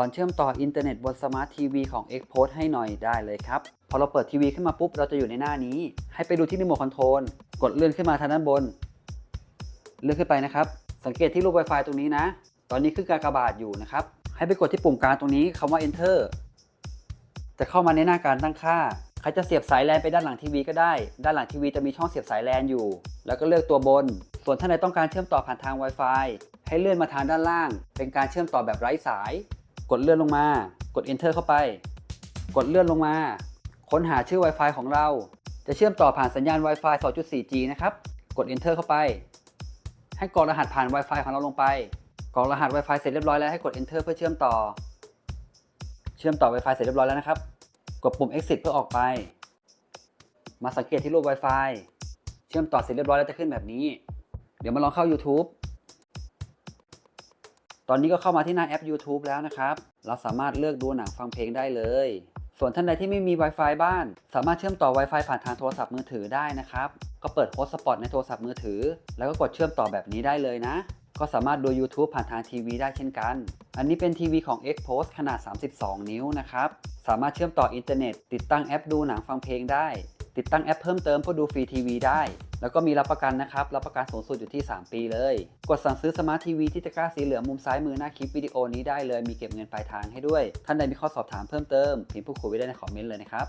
อนเชื่อมต่ออินเทอร์เน็ตบนสมาร์ททีวีของ x p o s ให้หน่อยได้เลยครับ พอเราเปิดทีวีขึ้นมาปุ๊บ เราจะอยู่ในหน้านี้ ให้ไปดูที่รีโมทคอนโทรลกดเลื่อนขึ้นมาทางด้านบน เลื่อนขึ้นไปนะครับ สังเกตที่รูป Wi-Fi ตรงนี้นะ ตอนนี้คือกากบาทอยู่นะครับ ให้ไปกดที่ปุ่มกลางตรงนี้คำว่า enter จะเข้ามาในหน้าการตั้งค่าใครจะเสียบสายแลนไปด้านหลังทีวีก็ได้ ด้านหลังทีวีจะมีช่องเสียบสายแลนอยู่ แล้วก็เลือกตัวบน ส่วนท่านใดต้องการเชื่อมต่อผ่านทาง Wi-Fi ให้เลื่อนมาทางด้านล่าง เป็นการเชื่อมต่อแบบไร้สาย กดเลื่อนลงมา กด enter เข้าไป กดเลื่อนลงมา ค้นหาชื่อ Wi-Fi ของเรา จะเชื่อมต่อผ่านสัญญาณ Wi-Fi 2.4G นะครับ กด enter เข้าไป ให้กรอกรหัสผ่าน Wi-Fi ของเราลงไป กรอกรหัส Wi-Fi เสร็จเรียบร้อยแล้วให้กด enter เพื่อเชื่อมต่อ เชื่อมต่อ Wi-Fi เสร็จเรียบร้อยแล้วนะครับ กดปุ่ม exit เพื่อออกไป มาสังเกตที่รูป Wi-Fi เชื่อมต่อเสร็จเรียบร้อยแล้วจะขึ้นแบบนี้ เดี๋ยวมาลองเข้า YouTube ตอนนี้ก็เข้ามาที่หน้าแอป YouTube แล้วนะครับ เราสามารถเลือกดูหนังฟังเพลงได้เลย ส่วนท่านใดที่ไม่มี Wi-Fi บ้าน สามารถเชื่อมต่อ Wi-Fi ผ่านทางโทรศัพท์มือถือได้นะครับ ก็เปิด Hotspot ในโทรศัพท์มือถือ แล้วก็กดเชื่อมต่อแบบนี้ได้เลยนะ ก็สามารถดู YouTube ผ่านทางทีวีได้เช่นกัน อันนี้เป็นทีวีของ Xpost ขนาด 32 นิ้วนะครับ สามารถเชื่อมต่ออินเทอร์เน็ต ติดตั้งแอปดูหนังฟังเพลงได้ ติดตั้งแอปเพิ่มเติมเพื่อดูฟรีทีวีได้ แล้วก็มีรับประกันนะครับ รับประกันสูงสุดอยู่ที่ 3 ปีเลย กดสั่งซื้อสมาร์ททีวีที่ตะกร้าสีเหลืองมุมซ้ายมือหน้าคลิปวิดีโอนี้ได้เลย มีเก็บเงินปลายทางให้ด้วย ท่านใดมีข้อสอบถามเพิ่มเติมพิมพ์พูดคุยไว้ได้ในคอมเมนต์เลยนะครับ